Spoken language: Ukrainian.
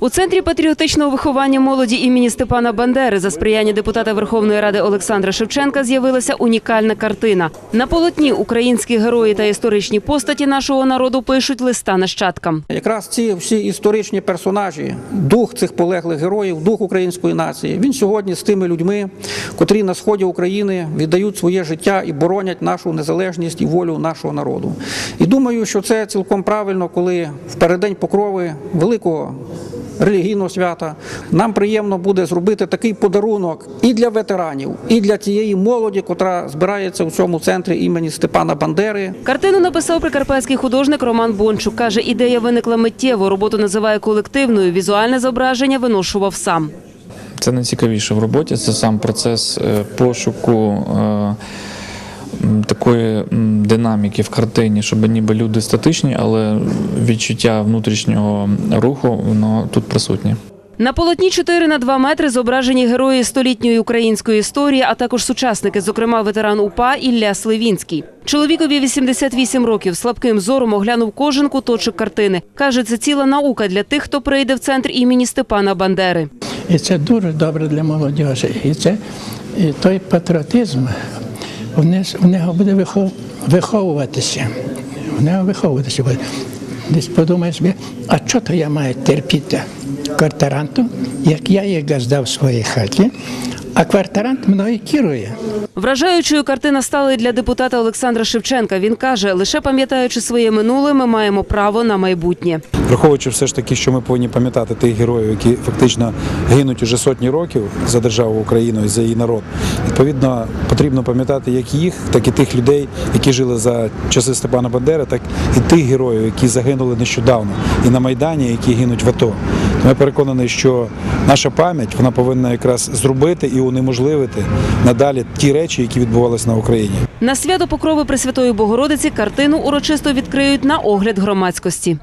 У центрі патріотичного виховання молоді імені Степана Бандери за сприяння депутата Верховної Ради Олександра Шевченка з'явилася унікальна картина. На полотні українські герої та історичні постаті нашого народу пишуть листа нащадкам. Якраз ці всі історичні персонажі, дух цих полеглих героїв, дух української нації. Він сьогодні з тими людьми, котрі на сході України віддають своє життя і боронять нашу незалежність і волю нашого народу. І думаю, що це цілком правильно, коли в переддень покрови великого. Релігійного свята нам приємно буде зробити такий подарунок і для ветеранів, і для тієї молоді, котра збирається у цьому центрі імені Степана Бандери. Картину написав прикарпатський художник Роман Бончук. Каже, ідея виникла миттєво, роботу називає колективною. Візуальне зображення виношував сам. Це найцікавіше в роботі. Це сам процес е, пошуку е, такої динаміки в картині, щоб ніби люди статичні, але відчуття внутрішнього руху воно тут присутнє. На полотні 4 на 2 метри зображені герої столітньої української історії, а також сучасники, зокрема ветеран УПА Ілля Сливінський. Чоловікові 88 років слабким зором оглянув кожен куточок картини. Каже, це ціла наука для тих, хто прийде в центр імені Степана Бандери. І це дуже добре для молодіжі. І це і той патріотизм в нього буде вихов, виховуватися. В нього виховуватися буде. Десь подумає собі, а чого то я маю терпіти квартиранту, як я їх газдав в своїй хаті, а квартирант мною керує. Вражаючою картина стала і для депутата Олександра Шевченка. Він каже, лише пам'ятаючи своє минуле, ми маємо право на майбутнє. Враховуючи все ж таки, що ми повинні пам'ятати тих героїв, які фактично гинуть уже сотні років за державу Україну і за її народ. Відповідно, потрібно пам'ятати як їх, так і тих людей, які жили за часи Степана Бандери, так і тих героїв, які загинули нещодавно і на Майдані, які гинуть в АТО. Я переконаний, що наша пам'ять вона повинна якраз зробити і унеможливити надалі ті речі, які відбувалися на Україні. На свято Покрови Пресвятої Богородиці картину урочисто відкриють на огляд громадськості.